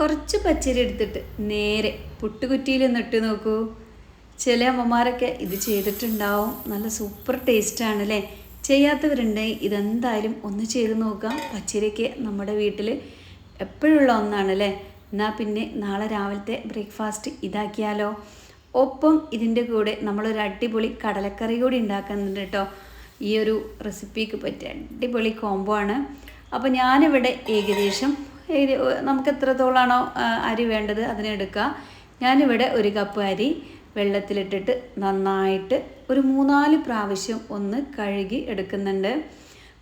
കുറച്ച് പച്ചരി എടുത്തിട്ട് നേരെ പുട്ടുകുറ്റിയിൽ നിട്ട് നോക്കൂ. ചില അമ്മമാരൊക്കെ ഇത് ചെയ്തിട്ടുണ്ടാവും. നല്ല സൂപ്പർ ടേസ്റ്റാണ് അല്ലേ ചെയ്യാത്തവരുണ്ടെങ്കിൽ ഇതെന്തായാലും ഒന്ന് ചെയ്ത് നോക്കാം. പച്ചരിക്ക് നമ്മുടെ വീട്ടിൽ എപ്പോഴുള്ള ഒന്നാണ് അല്ലേ എന്നാൽ പിന്നെ നാളെ രാവിലത്തെ ബ്രേക്ക്ഫാസ്റ്റ് ഇതാക്കിയാലോ? ഒപ്പം ഇതിന്റെ കൂടെ നമ്മളൊരു അടിപൊളി കടലക്കറി കൂടി ഉണ്ടാക്കുന്നുണ്ട് കേട്ടോ ഈ ഒരു റെസിപ്പിക്ക് പറ്റിയ അടിപൊളി കോംബോ ആണ്. അപ്പോൾ ഞാനിവിടെ ഏകദേശം ഏക- നമുക്ക് എത്രത്തോളാണോ അരി വേണ്ടത് അതിനെടുക്കുക ഞാനിവിടെ ഒരു കപ്പ് അരി വെള്ളത്തിലിട്ടിട്ട് നന്നായിട്ട് ഒരു മൂന്നാൽ പ്രാവശ്യം ഒന്ന് കഴുകി എടുക്കുന്നുണ്ട്.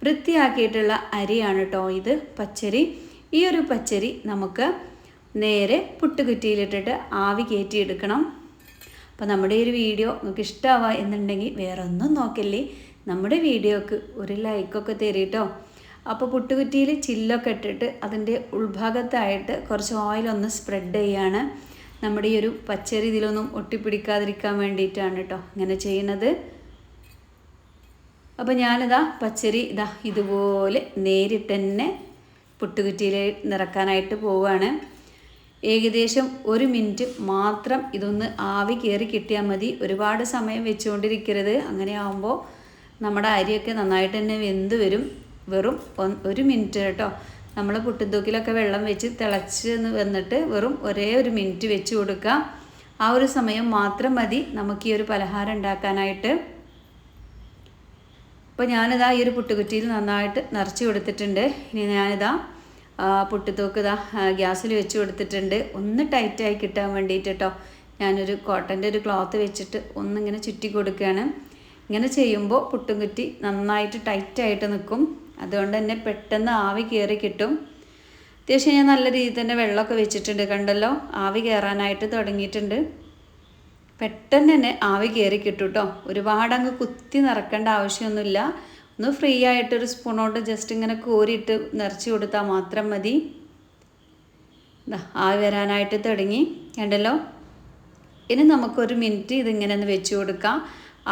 വൃത്തിയാക്കിയിട്ടുള്ള അരിയാണ് കേട്ടോ ഇത് പച്ചരി. ഈ ഒരു പച്ചരി നമുക്ക് നേരെ പുട്ടുകുറ്റിയിലിട്ടിട്ട് ആവി കയറ്റിയെടുക്കണം. അപ്പോൾ നമ്മുടെ ഒരു വീഡിയോ നിങ്ങൾക്ക് ഇഷ്ടമാവുക എന്നുണ്ടെങ്കിൽ വേറെ ഒന്നും നോക്കല്ലേ. നമ്മുടെ വീഡിയോക്ക് ഒരു ലൈക്കൊക്കെ തരീട്ടോ. അപ്പോൾ പുട്ടുകുറ്റിയിൽ ചില്ലൊക്കെ ഇട്ടിട്ട് അതിന്റെ ഉൾഭാഗത്തായിട്ട് കുറച്ച് ഓയിലൊന്ന് സ്പ്രെഡ് ചെയ്യാണ്. നമ്മുടെ ഈ ഒരു പച്ചരി ഇതിലൊന്നും ഒട്ടിപ്പിടിക്കാതിരിക്കാൻ വേണ്ടിയിട്ടാണ് കേട്ടോ ഇങ്ങനെ ചെയ്യുന്നത്. അപ്പോൾ ഞാനിതാ പച്ചരി ഇതാ ഇതുപോലെ നേരിട്ട് തന്നെ പുട്ടുകുറ്റിയിൽ നിറക്കാനായിട്ട് പോവുകയാണ് ഏകദേശം ഒരു മിനിറ്റ് മാത്രം ഇതൊന്ന് ആവി കയറി കിട്ടിയാൽ മതി. ഒരുപാട് സമയം വെച്ചുകൊണ്ടിരിക്കരുത്. അങ്ങനെ ആകുമ്പോൾ നമ്മുടെ അരിയൊക്കെ നന്നായിട്ട് തന്നെ വെന്ത് വരും. വെറും ഒരു മിനിറ്റ് കേട്ടോ. നമ്മൾ പുട്ടുന്തൂക്കിലൊക്കെ വെള്ളം വെച്ച് തിളച്ച് വന്നിട്ട് വെറും ഒരേ ഒരു മിനിറ്റ് വെച്ച് കൊടുക്കുക ആ ഒരു സമയം മാത്രം മതി നമുക്ക് ഈ ഒരു പലഹാരം ഉണ്ടാക്കാനായിട്ട്. അപ്പോൾ ഞാനിതാ ഈ ഒരു പുട്ടുകുറ്റിയിൽ നന്നായിട്ട് നിറച്ച് കൊടുത്തിട്ടുണ്ട്. ഇനി ഞാനിതാ പുട്ടുതൂക്ക് ഇതാ ഗ്യാസിൽ വെച്ച് കൊടുത്തിട്ടുണ്ട്. ഒന്ന് ടൈറ്റായി കിട്ടാൻ വേണ്ടിയിട്ട് കേട്ടോ. ഞാനൊരു കോട്ടന്റെ ഒരു ക്ലോത്ത് വെച്ചിട്ട് ഒന്നിങ്ങനെ ചുറ്റി കൊടുക്കുകയാണ് ഇങ്ങനെ ചെയ്യുമ്പോൾ പുട്ടുകുറ്റി നന്നായിട്ട് ടൈറ്റായിട്ട് നിൽക്കും അതുകൊണ്ട് തന്നെ പെട്ടെന്ന് ആവി കയറി കിട്ടും. അത്യാവശ്യം ഞാൻ നല്ല രീതിയിൽ തന്നെ വെള്ളമൊക്കെ വെച്ചിട്ടുണ്ട് കണ്ടല്ലോ? ആവി കയറാനായിട്ട് തുടങ്ങിയിട്ടുണ്ട്. പെട്ടെന്ന് തന്നെ ആവി കയറി കിട്ടും കേട്ടോ ഒരുപാട് അങ്ങ് കുത്തി നിറക്കേണ്ട ആവശ്യമൊന്നുമില്ല. ഒന്ന് ഫ്രീ ആയിട്ട് ഒരു കൊണ്ട് ജസ്റ്റ് ഇങ്ങനെ കോരിയിട്ട് നിറച്ച് കൊടുത്താൽ മാത്രം മതി. ആവി വരാനായിട്ട് തുടങ്ങി. കണ്ടല്ലോ? ഇനി നമുക്കൊരു മിനിറ്റ് ഇതിങ്ങനെ ഒന്ന് വെച്ച് കൊടുക്കാം.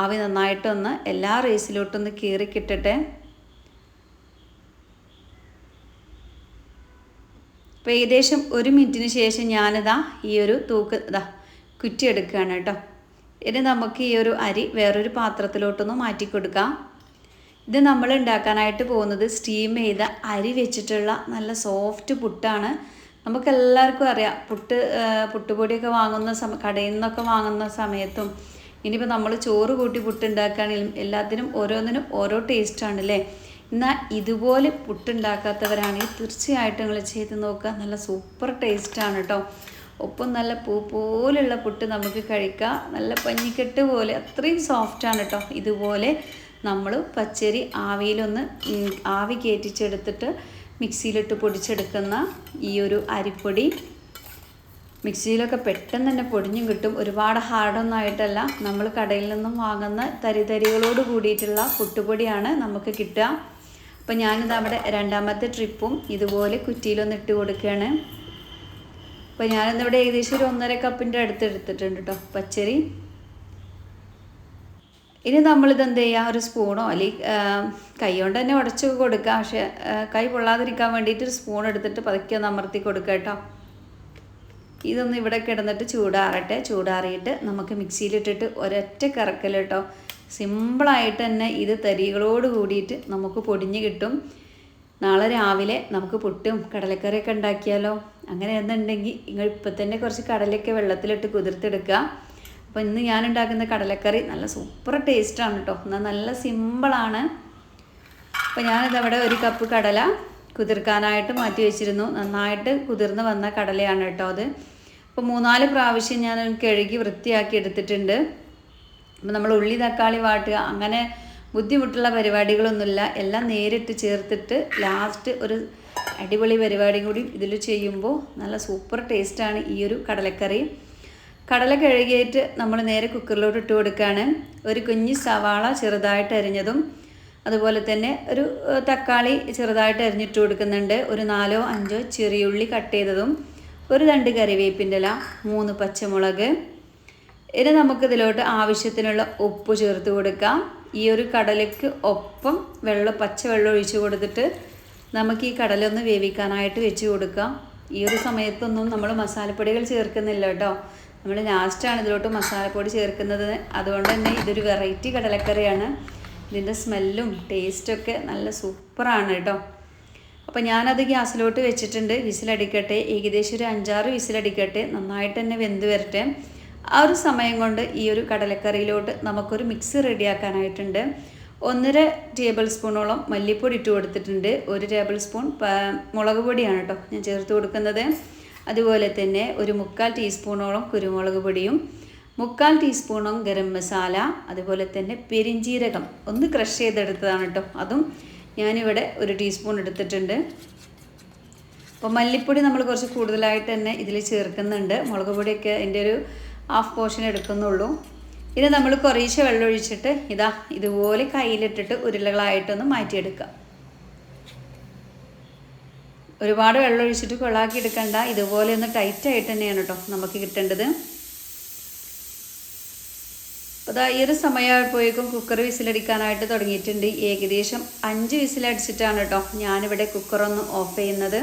ആവി നന്നായിട്ടൊന്ന് എല്ലാ റേസിലോട്ടൊന്ന് കീറി കിട്ടട്ടെ. അപ്പോൾ ഏകദേശം ഒരു മിനിറ്റിന് ശേഷം ഞാനിതാ ഈ ഒരു തൂക്ക് ഇതാ കുറ്റി എടുക്കുകയാണ് കേട്ടോ. ഇനി നമുക്ക് ഈ ഒരു അരി വേറൊരു പാത്രത്തിലോട്ടൊന്ന് മാറ്റി കൊടുക്കാം ഇത് നമ്മൾ ഉണ്ടാക്കാനായിട്ട് പോകുന്നത് സ്റ്റീം ചെയ്ത അരി വെച്ചിട്ടുള്ള നല്ല സോഫ്റ്റ് പുട്ടാണ്. നമുക്കെല്ലാവർക്കും അറിയാം പുട്ട് പുട്ടുപൊടിയൊക്കെ വാങ്ങുന്ന സമ കടയിൽ നിന്നൊക്കെ വാങ്ങുന്ന സമയത്തും ഇനിയിപ്പോൾ നമ്മൾ ചോറ് കൂട്ടി പുട്ട് ഉണ്ടാക്കുകയാണെങ്കിലും എല്ലാത്തിനും ഓരോന്നിനും ഓരോ ടേസ്റ്റാണ് അല്ലേ എന്നാൽ ഇതുപോലെ പുട്ടുണ്ടാക്കാത്തവരാണെങ്കിൽ തീർച്ചയായിട്ടും നിങ്ങൾ ചെയ്ത് നോക്കുക. നല്ല സൂപ്പർ ടേസ്റ്റാണ് കേട്ടോ ഒപ്പം നല്ല പൂ പോലുള്ള പുട്ട് നമുക്ക് കഴിക്കാം. നല്ല പഞ്ഞിക്കെട്ട് പോലെ അത്രയും സോഫ്റ്റാണ് കേട്ടോ ഇതുപോലെ നമ്മൾ പച്ചരി ആവിയിലൊന്ന് ആവി കയറ്റിച്ചെടുത്തിട്ട് മിക്സിയിലിട്ട് പൊടിച്ചെടുക്കുന്ന ഈ ഒരു അരിപ്പൊടി മിക്സിയിലൊക്കെ പെട്ടെന്ന് തന്നെ പൊടിഞ്ഞും കിട്ടും. ഒരുപാട് ഹാർഡൊന്നും ആയിട്ടല്ല. നമ്മൾ കടയിൽ നിന്നും വാങ്ങുന്ന തരിതരികളോട് കൂടിയിട്ടുള്ള പുട്ടുപൊടിയാണ് നമുക്ക് കിട്ടുക. അപ്പോൾ ഞാനിത് അവിടെ രണ്ടാമത്തെ ട്രിപ്പും ഇതുപോലെ കുറ്റിയിലൊന്ന് ഇട്ട് കൊടുക്കുകയാണ് അപ്പോൾ ഞാനിന്നിവിടെ ഏകദേശം ഒരു ഒന്നര കപ്പിന്റെ അടുത്ത് എടുത്തിട്ടുണ്ട് കേട്ടോ പച്ചരി. ഇനി നമ്മളിത് എന്ത് ചെയ്യുക ഒരു സ്പൂണോ അല്ലെങ്കിൽ കൈ കൊണ്ട് തന്നെ ഉടച്ച് കൊടുക്കുക പക്ഷേ കൈ പൊള്ളാതിരിക്കാൻ വേണ്ടിയിട്ട് ഒരു സ്പൂൺ എടുത്തിട്ട് പതുക്കെ ഒന്ന് അമർത്തി കൊടുക്കുക കേട്ടോ ഇതൊന്ന് ഇവിടെ കിടന്നിട്ട് ചൂടാറട്ടെ. ചൂടാറിയിട്ട് നമുക്ക് മിക്സിയിലിട്ടിട്ട് ഒരൊറ്റ കറക്കൽ കേട്ടോ സിമ്പിളായിട്ട് തന്നെ ഇത് തരികളോട് കൂടിയിട്ട് നമുക്ക് പൊടിഞ്ഞ് കിട്ടും. നാളെ രാവിലെ നമുക്ക് പുട്ടും കടലക്കറിയൊക്കെ ഉണ്ടാക്കിയാലോ? അങ്ങനെ എന്നുണ്ടെങ്കിൽ നിങ്ങൾ ഇപ്പം തന്നെ കുറച്ച് കടലയൊക്കെ വെള്ളത്തിലിട്ട് കുതിർത്തെടുക്കുക. അപ്പോൾ ഇന്ന് ഞാൻ ഉണ്ടാക്കുന്ന കടലക്കറി നല്ല സൂപ്പർ ടേസ്റ്റാണ് കേട്ടോ. എന്നാൽ നല്ല സിമ്പിളാണ്. അപ്പോൾ ഞാനിതവിടെ ഒരു കപ്പ് കടല കുതിർക്കാനായിട്ട് മാറ്റി വെച്ചിരുന്നു. നന്നായിട്ട് കുതിർന്ന് വന്ന കടലയാണ് കേട്ടോ അത്. അപ്പോൾ മൂന്നാൽ പ്രാവശ്യം ഞാൻ കഴുകി വൃത്തിയാക്കി എടുത്തിട്ടുണ്ട്. അപ്പോൾ നമ്മൾ ഉള്ളി തക്കാളി വാട്ടുക അങ്ങനെ ബുദ്ധിമുട്ടുള്ള പരിപാടികളൊന്നുമില്ല. എല്ലാം നേരിട്ട് ചേർത്തിട്ട് ലാസ്റ്റ് ഒരു അടിപൊളി പരിപാടി കൂടി ഇതിൽ ചെയ്യുമ്പോൾ നല്ല സൂപ്പർ ടേസ്റ്റാണ് ഈ ഒരു കടലക്കറി. കടല കഴുകിയിട്ട് നമ്മൾ നേരെ കുക്കറിലോട്ട് ഇട്ട് കൊടുക്കുകയാണ്. ഒരു കുഞ്ഞ് സവാള ചെറുതായിട്ട് അരിഞ്ഞതും അതുപോലെ തന്നെ ഒരു തക്കാളി ചെറുതായിട്ട് അരിഞ്ഞിട്ട് കൊടുക്കുന്നുണ്ട്. ഒരു നാലോ അഞ്ചോ ചെറിയുള്ളി കട്ട് ചെയ്തതും ഒരു രണ്ട് കറിവേപ്പിന്റെ ഇല മൂന്ന് പച്ചമുളക് ഇനി നമുക്കിതിലോട്ട് ആവശ്യത്തിനുള്ള ഉപ്പ് ചേർത്ത് കൊടുക്കാം. ഈ ഒരു കടലയ്ക്ക് ഒപ്പം വെള്ളം പച്ച വെള്ളം ഒഴിച്ച് കൊടുത്തിട്ട് നമുക്ക് ഈ കടലൊന്ന് വേവിക്കാനായിട്ട് വെച്ച് കൊടുക്കാം. ഈ ഒരു സമയത്തൊന്നും നമ്മൾ മസാലപ്പൊടികൾ ചേർക്കുന്നില്ല കേട്ടോ. നമ്മൾ ലാസ്റ്റാണ് ഇതിലോട്ട് മസാലപ്പൊടി ചേർക്കുന്നത്. അതുകൊണ്ട് തന്നെ ഇതൊരു വെറൈറ്റി കടലക്കറിയാണ്. ഇതിന്റെ സ്മെല്ലും ടേസ്റ്റൊക്കെ നല്ല സൂപ്പറാണ് കേട്ടോ. അപ്പോൾ ഞാനത് ഗ്യാസിലോട്ട് വെച്ചിട്ടുണ്ട്. വിസിലടിക്കട്ടെ. ഏകദേശം ഒരു അഞ്ചാറ് വിസിലടിക്കട്ടെ. നന്നായിട്ട് തന്നെ വെന്ത് വരട്ടെ. ആ ഒരു സമയം കൊണ്ട് ഈ ഒരു കടലക്കറിയിലോട്ട് നമുക്കൊരു മിക്സ് റെഡിയാക്കാനായിട്ടുണ്ട്. ഒന്നര ടേബിൾ സ്പൂണോളം മല്ലിപ്പൊടി ഇട്ട് കൊടുത്തിട്ടുണ്ട്. ഒരു ടേബിൾ സ്പൂൺ മുളക് പൊടിയാണ് കേട്ടോ ഞാൻ ചേർത്ത് കൊടുക്കുന്നത്. അതുപോലെ തന്നെ ഒരു മുക്കാൽ ടീസ്പൂണോളം കുരുമുളക് പൊടിയും മുക്കാൽ ടീസ്പൂണും ഗരം മസാല അതുപോലെ തന്നെ പെരിഞ്ചീരകം ഒന്ന് ക്രഷ് ചെയ്തെടുത്തതാണ് കേട്ടോ അതും ഞാനിവിടെ ഒരു ടീസ്പൂൺ എടുത്തിട്ടുണ്ട്. അപ്പോൾ മല്ലിപ്പൊടി നമ്മൾ കുറച്ച് കൂടുതലായിട്ട് തന്നെ ഇതിൽ ചേർക്കുന്നുണ്ട്. മുളക് പൊടിയൊക്കെ എന്റെ ഒരു ഹാഫ് പോർഷൻ എടുക്കുന്നുള്ളൂ. ഇത് നമ്മൾ കുറേശ്ശെ വെള്ളം ഒഴിച്ചിട്ട് ഇതാ ഇതുപോലെ കയ്യിലിട്ടിട്ട് ഉരുളകളായിട്ടൊന്ന് മാറ്റിയെടുക്കുക ഒരുപാട് വെള്ളം ഒഴിച്ചിട്ട് കൊള്ളാക്കി എടുക്കണ്ട. ഇതുപോലെ ഒന്ന് ടൈറ്റായിട്ട് തന്നെയാണ് കേട്ടോ നമുക്ക് കിട്ടേണ്ടത്. ദാ ഈ ഒരു സമയമായപ്പോഴേക്കും കുക്കർ വിസിലടിക്കാനായിട്ട് തുടങ്ങിയിട്ടുണ്ട്. ഏകദേശം അഞ്ച് വിസിലടിച്ചിട്ടാണ് കേട്ടോ ഞാനിവിടെ കുക്കറൊന്ന് ഓഫ് ചെയ്യുന്നത്.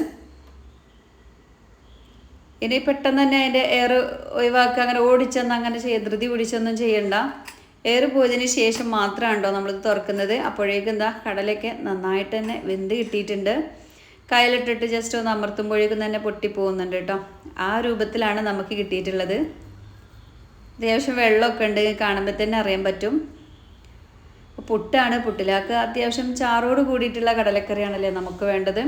ഇനി പെട്ടെന്ന് തന്നെ അതിന്റെ എയർ ഒഴിവാക്കുക അങ്ങനെ ഓടിച്ചെന്ന് അങ്ങനെ ചെയ്യ ധൃതി പിടിച്ചൊന്നും ചെയ്യണ്ട. എയർ പോയതിന് ശേഷം മാത്രമാണ് കേട്ടോ നമ്മളിത് തുറക്കുന്നത്. അപ്പോഴേക്കും എന്താ കടലൊക്കെ നന്നായിട്ട് തന്നെ വെന്ത് കിട്ടിയിട്ടുണ്ട്. കയ്യിലിട്ടിട്ട് ജസ്റ്റ് ഒന്ന് അമർത്തുമ്പോഴേക്കും തന്നെ പൊട്ടിപ്പോകുന്നുണ്ട് കേട്ടോ. ആ രൂപത്തിലാണ് നമുക്ക് കിട്ടിയിട്ടുള്ളത്. അത്യാവശ്യം വെള്ളമൊക്കെ ഉണ്ട് കാണുമ്പോൾ തന്നെ അറിയാൻ പറ്റും. പുട്ടാണ് പുട്ടിലാക്ക് അത്യാവശ്യം ചാറോട് കൂടിയിട്ടുള്ള കടലക്കറിയാണല്ലേ നമുക്ക് വേണ്ടത്.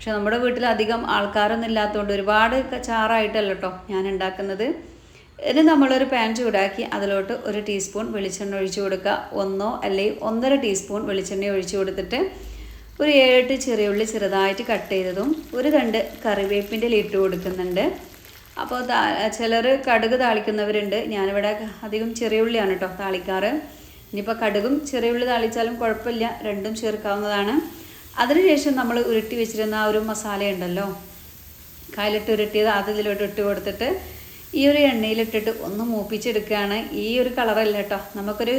പക്ഷെ നമ്മുടെ വീട്ടിൽ അധികം ആൾക്കാരൊന്നും ഇല്ലാത്തതുകൊണ്ട് ഒരുപാട് ചാറായിട്ടല്ല കേട്ടോ ഞാൻ ഉണ്ടാക്കുന്നത്. ഇനി നമ്മളൊരു പാൻ ചൂടാക്കി അതിലോട്ട് ഒരു ടീസ്പൂൺ വെളിച്ചെണ്ണ ഒഴിച്ചു കൊടുക്കുക. ഒന്നോ അല്ലെങ്കിൽ ഒന്നര ടീസ്പൂൺ വെളിച്ചെണ്ണ ഒഴിച്ചു കൊടുത്തിട്ട് ഒരു ഏഴെട്ട് ചെറിയ ഉള്ളി ചെറുതായിട്ട് കട്ട് ചെയ്തതും ഒരു രണ്ട് കറിവേപ്പിന്റെ ഇട്ട് കൊടുക്കുന്നുണ്ട്. അപ്പോൾ ചിലർ കടുക് താളിക്കുന്നവരുണ്ട്. ഞാനിവിടെ അധികം ചെറിയ ഉള്ളിയാണ് കേട്ടോ താളിക്കാറ്. ഇനിയിപ്പോൾ കടുകും ചെറിയ ഉള്ളി താളിച്ചാലും കുഴപ്പമില്ല. രണ്ടും ചേർക്കാവുന്നതാണ്. അതിനുശേഷം നമ്മൾ ഉരുട്ടി വെച്ചിരുന്ന ആ ഒരു മസാല ഉണ്ടല്ലോ? കാലിട്ട് ഉരുട്ടിയത് അതിലോട്ട് ഇട്ട് കൊടുത്തിട്ട് ഈ ഒരു എണ്ണയിലിട്ടിട്ട് ഒന്ന് മൂപ്പിച്ചെടുക്കുകയാണ്. ഈ ഒരു കളറല്ല കേട്ടോ. നമുക്കൊരു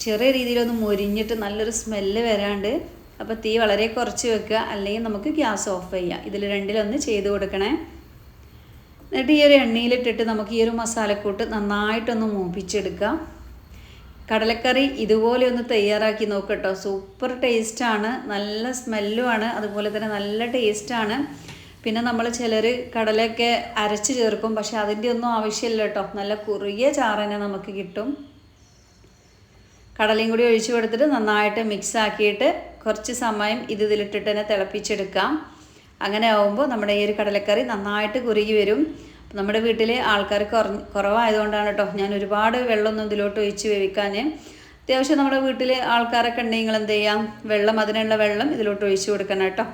ചെറിയ രീതിയിലൊന്ന് മൊരിഞ്ഞിട്ട് നല്ലൊരു സ്മെല്ല് വരാണ്ട് അപ്പോൾ തീ വളരെ കുറച്ച് വെക്കുക. അല്ലെങ്കിൽ നമുക്ക് ഗ്യാസ് ഓഫ് ചെയ്യാം. ഇതിൽ രണ്ടിലൊന്ന് ചെയ്ത് കൊടുക്കണേ. എന്നിട്ട് ഈ ഒരു എണ്ണയിലിട്ടിട്ട് നമുക്ക് ഈ ഒരു മസാലക്കൂട്ട് നന്നായിട്ടൊന്ന് മൂപ്പിച്ചെടുക്കാം. കടലക്കറി ഇതുപോലെ ഒന്ന് തയ്യാറാക്കി നോക്കട്ടോ. സൂപ്പർ ടേസ്റ്റാണ് നല്ല സ്മെല്ലുമാണ് അതുപോലെ തന്നെ നല്ല ടേസ്റ്റാണ് പിന്നെ നമ്മൾ ചിലർ കടലയൊക്കെ അരച്ച് ചേർക്കും. പക്ഷെ അതിന്റെ ഒന്നും ആവശ്യമില്ല കേട്ടോ. നല്ല കുറുകിയ ചാറ് തന്നെ നമുക്ക് കിട്ടും. കടലയും കൂടി ഒഴിച്ചു കൊടുത്തിട്ട് നന്നായിട്ട് മിക്സ് ആക്കിയിട്ട് കുറച്ച് സമയം ഇത് ഇതിലിട്ടിട്ട് തന്നെ തിളപ്പിച്ചെടുക്കാം. അങ്ങനെ ആവുമ്പോൾ നമ്മുടെ ഈ ഒരു കടലക്കറി നന്നായിട്ട് കുറുകി വരും. നമ്മുടെ വീട്ടിൽ ആൾക്കാർ കുറഞ്ഞ് കുറവായതുകൊണ്ടാണ് കേട്ടോ ഞാൻ ഒരുപാട് വെള്ളമൊന്നും ഇതിലോട്ട് ഒഴിച്ച് വേവിക്കാൻ അത്യാവശ്യം നമ്മുടെ വീട്ടിൽ ആൾക്കാരൊക്കെ ഉണ്ടെങ്കിൽ എന്ത് ചെയ്യാം? വെള്ളം അതിനുള്ള വെള്ളം ഇതിലോട്ട് ഒഴിച്ച് കൊടുക്കണം കേട്ടോ.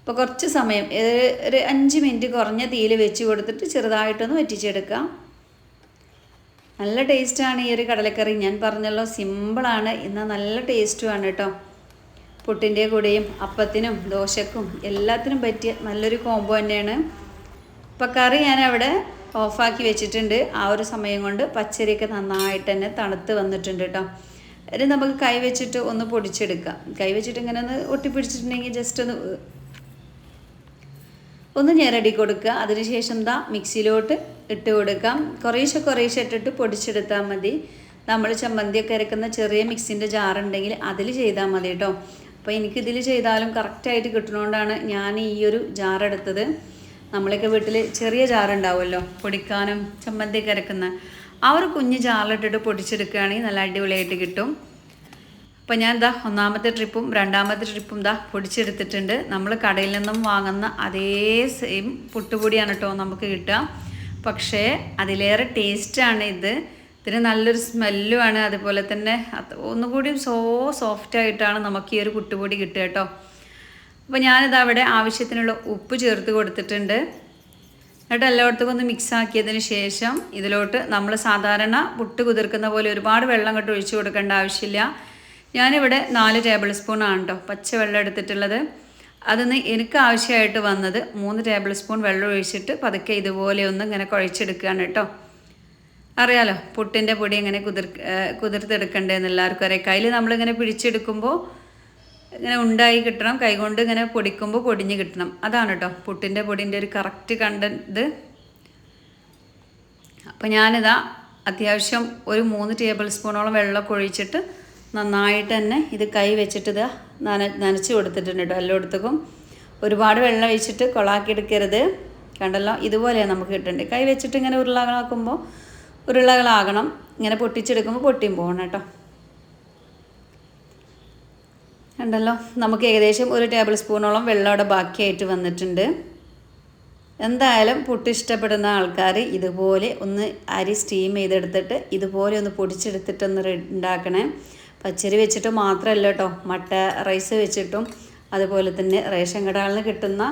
അപ്പോൾ കുറച്ച് സമയം. ഒരു അഞ്ച് മിനിറ്റ് കുറഞ്ഞ തീയിൽ വെച്ച് കൊടുത്തിട്ട് ചെറുതായിട്ടൊന്ന് വറ്റിച്ചെടുക്കാം. നല്ല ടേസ്റ്റാണ് ഈ ഒരു കടലക്കറി. ഞാൻ പറഞ്ഞല്ലോ സിമ്പിളാണ് എന്നാൽ നല്ല ടേസ്റ്റുമാണ് കേട്ടോ. പുട്ടിന്റെ കൂടെയും അപ്പത്തിനും ദോശക്കും എല്ലാത്തിനും പറ്റിയ നല്ലൊരു കോംബോ തന്നെയാണ്. അപ്പോൾ കറി ഞാൻ അവിടെ ഓഫാക്കി വെച്ചിട്ടുണ്ട്. ആ ഒരു സമയം കൊണ്ട് പച്ചരിയൊക്കെ നന്നായിട്ട് തന്നെ തണുത്ത് വന്നിട്ടുണ്ട് കേട്ടോ ഇനി നമുക്ക് കൈ വെച്ചിട്ട് ഒന്ന് പൊടിച്ചെടുക്കാം. കൈ വെച്ചിട്ട് ഇങ്ങനെ ഒന്ന് ഒട്ടിപ്പിടിച്ചിട്ടുണ്ടെങ്കിൽ ജസ്റ്റ് ഒന്ന് ഒന്ന് ഞെരടി കൊടുക്കുക. അതിനുശേഷം ദാ മിക്സിയിലോട്ട് ഇട്ട് കൊടുക്കാം. കുറേശ്ശെ കുറേശ്ശെ ഇട്ടിട്ട് പൊടിച്ചെടുത്താൽ മതി. നമ്മൾ ചമ്മന്തിയൊക്കെ അരക്കുന്ന ചെറിയ മിക്സിന്റെ ജാറുണ്ടെങ്കിൽ അതിൽ ചെയ്താൽ മതി കേട്ടോ അപ്പോൾ എനിക്കിതിൽ ചെയ്താലും കറക്റ്റായിട്ട് കിട്ടണോണ്ടാണ് ഞാൻ ഈ ഒരു ജാർ എടുത്തത്. നമ്മളൊക്കെ വീട്ടിൽ ചെറിയ ജാറുണ്ടാവുമല്ലോ പൊടിക്കാനും ചമ്മന്തി കരക്കുന്ന ആ ഒരു കുഞ്ഞ് ജാറിലിട്ടിട്ട് പൊടിച്ചെടുക്കുകയാണെങ്കിൽ നല്ല അടിപൊളിയായിട്ട് കിട്ടും. അപ്പോൾ ഞാൻ ദാ ഒന്നാമത്തെ ട്രിപ്പും രണ്ടാമത്തെ ട്രിപ്പും ഇതാ പൊടിച്ചെടുത്തിട്ടുണ്ട്. നമ്മൾ കടയിൽ നിന്നും വാങ്ങുന്ന അതേ സെയിം പുട്ടുപൊടിയാണ് കേട്ടോ നമുക്ക് കിട്ടുക. പക്ഷേ അതിലേറെ ടേസ്റ്റാണ് ഇത്. ഇതിന് നല്ലൊരു സ്മെല്ലുമാണ്. അതുപോലെ തന്നെ ഒന്നുകൂടിയും ഒന്നുകൂടി സോ സോഫ്റ്റായിട്ടാണ് നമുക്ക് ഈ ഒരു പുട്ടുപൊടി കിട്ടുക കേട്ടോ. അപ്പോൾ ഞാനിത് അവിടെ ആവശ്യത്തിനുള്ള ഉപ്പ് ചേർത്ത് കൊടുത്തിട്ടുണ്ട്. എന്നിട്ട് എല്ലായിടത്തും ഒന്ന് മിക്സ് ആക്കിയതിന് ശേഷം ഇതിലോട്ട് നമ്മൾ സാധാരണ പുട്ട് കുതിർക്കുന്ന പോലെ ഒരുപാട് വെള്ളം കണ്ട് ഒഴിച്ചു കൊടുക്കേണ്ട ആവശ്യമില്ല. ഞാനിവിടെ നാല് ടേബിൾ സ്പൂൺ ആണ് കേട്ടോ പച്ച വെള്ളം എടുത്തിട്ടുള്ളത്. അതിന്ന് എനിക്ക് ആവശ്യമായിട്ട് വന്നത് മൂന്ന് ടേബിൾ സ്പൂൺ വെള്ളം ഒഴിച്ചിട്ട് പതുക്കെ ഇതുപോലെ ഒന്ന് ഇങ്ങനെ കുഴച്ചെടുക്കുകയാണ് കേട്ടോ അറിയാലോ പുട്ടിന്റെ പൊടി എങ്ങനെ കുതിർ കുതിർത്തെടുക്കണ്ടേന്ന് എല്ലാവർക്കും അറിയാം. കയ്യിൽ നമ്മളിങ്ങനെ പിടിച്ചെടുക്കുമ്പോൾ ഇങ്ങനെ ഉണ്ടായി കിട്ടണം. കൈകൊണ്ട് ഇങ്ങനെ പൊടിക്കുമ്പോൾ പൊടിഞ്ഞ് കിട്ടണം. അതാണ് കേട്ടോ പുട്ടിന്റെ പൊടിന്റെ ഒരു കറക്റ്റ് കണ്ടത് അപ്പോൾ ഞാനിതാ അത്യാവശ്യം ഒരു മൂന്ന് ടേബിൾ സ്പൂണോളം വെള്ളമൊക്കെ ഒഴിച്ചിട്ട് നന്നായിട്ട് തന്നെ ഇത് കൈ വെച്ചിട്ട് ഇതാ നന നനച്ച് കൊടുത്തിട്ടുണ്ട് കേട്ടോ എല്ലായിടത്തേക്കും. ഒരുപാട് വെള്ളം ഒഴിച്ചിട്ട് കൊളാക്കി എടുക്കരുത്. കണ്ടല്ലോ? ഇതുപോലെയാണ് നമുക്ക് കിട്ടേണ്ടത്. കൈ വെച്ചിട്ട് ഇങ്ങനെ ഉരുളകളാക്കുമ്പോൾ ഉരുളകളാകണം. ഇങ്ങനെ പൊട്ടിച്ചെടുക്കുമ്പോൾ പൊട്ടിയും പോകണം കേട്ടോ കണ്ടല്ലോ നമുക്ക് ഏകദേശം ഒരു ടേബിൾ സ്പൂണോളം വെള്ളം അവിടെ ബാക്കിയായിട്ട് വന്നിട്ടുണ്ട്. എന്തായാലും പുട്ട് ഇഷ്ടപ്പെടുന്ന ആൾക്കാർ ഇതുപോലെ ഒന്ന് അരി സ്റ്റീം ചെയ്തെടുത്തിട്ട് ഇതുപോലെ ഒന്ന് പൊടിച്ചെടുത്തിട്ടൊന്ന് ഉണ്ടാക്കണേ. പച്ചരി വെച്ചിട്ട് മാത്രമല്ല കേട്ടോ മട്ട റൈസ് വെച്ചിട്ടും അതുപോലെ തന്നെ റേഷൻ കടകളിൽ നിന്ന് കിട്ടുന്ന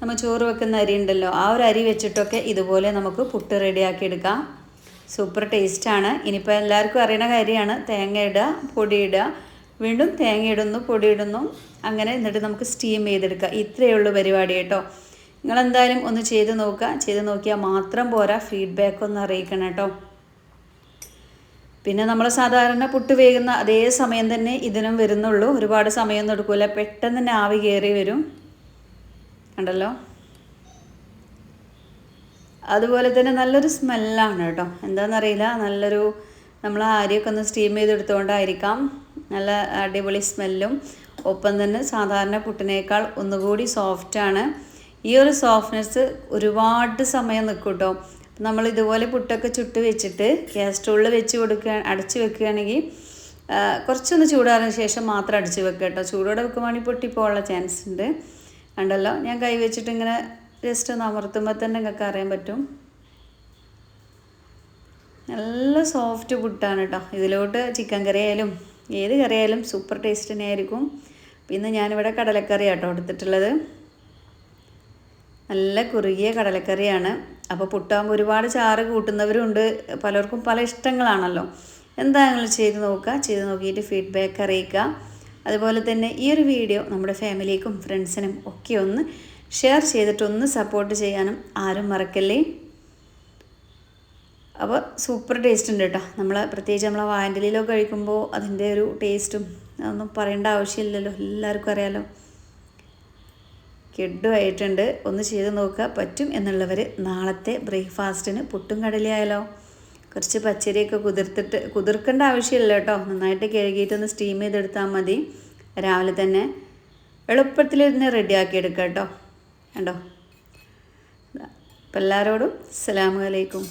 നമ്മൾ ചോറ് വെക്കുന്ന അരി ഉണ്ടല്ലോ ആ ഒരു അരി വെച്ചിട്ടൊക്കെ ഇതുപോലെ നമുക്ക് പുട്ട് റെഡിയാക്കി എടുക്കാം. സൂപ്പർ ടേസ്റ്റാണ് ഇനിയിപ്പോൾ എല്ലാവർക്കും അറിയണ കാര്യമാണ്. തേങ്ങ ഇടുക പൊടി വീണ്ടും തേങ്ങയിടുന്നു പൊടിയിടുന്നു. അങ്ങനെ എന്നിട്ട് നമുക്ക് സ്റ്റീം ചെയ്തെടുക്കുക ഇത്രയേ ഉള്ളൂ പരിപാടി കേട്ടോ. നിങ്ങളെന്തായാലും ഒന്ന് ചെയ്ത് നോക്കുക. ചെയ്ത് നോക്കിയാൽ മാത്രം പോരാ. ഫീഡ്ബാക്ക് ഒന്ന് അറിയിക്കണം കേട്ടോ. പിന്നെ നമ്മൾ സാധാരണ പുട്ട് വേകുന്ന അതേ സമയം തന്നെ ഇതിനും വരുന്നുള്ളൂ. ഒരുപാട് സമയമൊന്നും എടുക്കില്ല പെട്ടെന്ന് തന്നെ ആവി കയറി വരും. കണ്ടല്ലോ? അതുപോലെ തന്നെ നല്ലൊരു സ്മെല്ലാണ് കേട്ടോ. എന്താണെന്നറിയില്ല. നല്ലൊരു നമ്മൾ ആ അരിയൊക്കെ ഒന്ന് സ്റ്റീം ചെയ്തെടുത്തുകൊണ്ടായിരിക്കാം നല്ല അടിപൊളി സ്മെല്ലും. ഒപ്പം തന്നെ സാധാരണ പുട്ടിനേക്കാൾ ഒന്നുകൂടി സോഫ്റ്റാണ് ഈ ഒരു സോഫ്റ്റ്നെസ് ഒരുപാട് സമയം നിൽക്കും കേട്ടോ നമ്മൾ ഇതുപോലെ പുട്ടൊക്കെ ചുട്ട് വെച്ചിട്ട് ഗ്യാസ് സ്റ്റോളിൽ വെച്ച് കൊടുക്കുക അടച്ച് വെക്കുകയാണെങ്കിൽ കുറച്ചൊന്ന് ചൂടാറിന് ശേഷം മാത്രം അടിച്ച് വെക്കുക കേട്ടോ ചൂടോടെ വെക്കുവാണെങ്കിൽ പൊട്ടിപ്പോകാനുള്ള ചാൻസ് ഉണ്ട്. കണ്ടല്ലോ? ഞാൻ കൈ വെച്ചിട്ട് ഇങ്ങനെ ജസ്റ്റ് ഒന്ന് അമർത്തുമ്പോൾ തന്നെ നിങ്ങൾക്ക് അറിയാൻ പറ്റും. നല്ല സോഫ്റ്റ് പുട്ടാണ് കേട്ടോ ഇതിലോട്ട് ചിക്കൻ കറി ആയാലും ഏത് കറിയായാലും സൂപ്പർ ടേസ്റ്റ് തന്നെ ആയിരിക്കും പിന്നെ ഞാനിവിടെ കടലക്കറി ആട്ടോ എടുത്തിട്ടുള്ളത്. നല്ല കുറുകിയ കടലക്കറിയാണ്. അപ്പോൾ പുട്ടാകുമ്പോൾ ഒരുപാട് ചാറ് കൂട്ടുന്നവരുണ്ട്. പലർക്കും പല ഇഷ്ടങ്ങളാണല്ലോ. എന്താ നിങ്ങൾ ചെയ്ത് നോക്കുക? ചെയ്ത് നോക്കിയിട്ട് ഫീഡ്ബാക്ക് അറിയിക്കുക. അതുപോലെ തന്നെ ഈ ഒരു വീഡിയോ നമ്മുടെ ഫാമിലിക്കും ഫ്രണ്ട്സിനും ഒക്കെ ഒന്ന് ഷെയർ ചെയ്തിട്ടൊന്ന് സപ്പോർട്ട് ചെയ്യാനും ആരും മറക്കല്ലേ? അപ്പോൾ സൂപ്പർ ടേസ്റ്റ് ഉണ്ട് കേട്ടോ നമ്മൾ പ്രത്യേകിച്ച് നമ്മളെ വാൻഡലിയിലൊക്കെ കഴിക്കുമ്പോൾ അതിന്റെ ഒരു ടേസ്റ്റും അതൊന്നും പറയേണ്ട ആവശ്യമില്ലല്ലോ. എല്ലാവർക്കും അറിയാലോ. കിഡുമായിട്ടുണ്ട് ഒന്ന് ചെയ്ത് നോക്കുക പറ്റും എന്നുള്ളവർ നാളത്തെ ബ്രേക്ക്ഫാസ്റ്റിന് പുട്ടും കടലയായാലോ കുറച്ച് പച്ചരിയൊക്കെ കുതിർത്തിട്ട് കുതിർക്കേണ്ട ആവശ്യമില്ല കേട്ടോ നന്നായിട്ട് കഴുകിയിട്ടൊന്ന് സ്റ്റീം ചെയ്തെടുത്താൽ മതി. രാവിലെ തന്നെ എളുപ്പത്തിൽ ഇതിന് റെഡിയാക്കി എടുക്കാം കേട്ടോ കണ്ടോ? അപ്പം എല്ലാവരോടും അസ്സലാമു അലൈക്കും.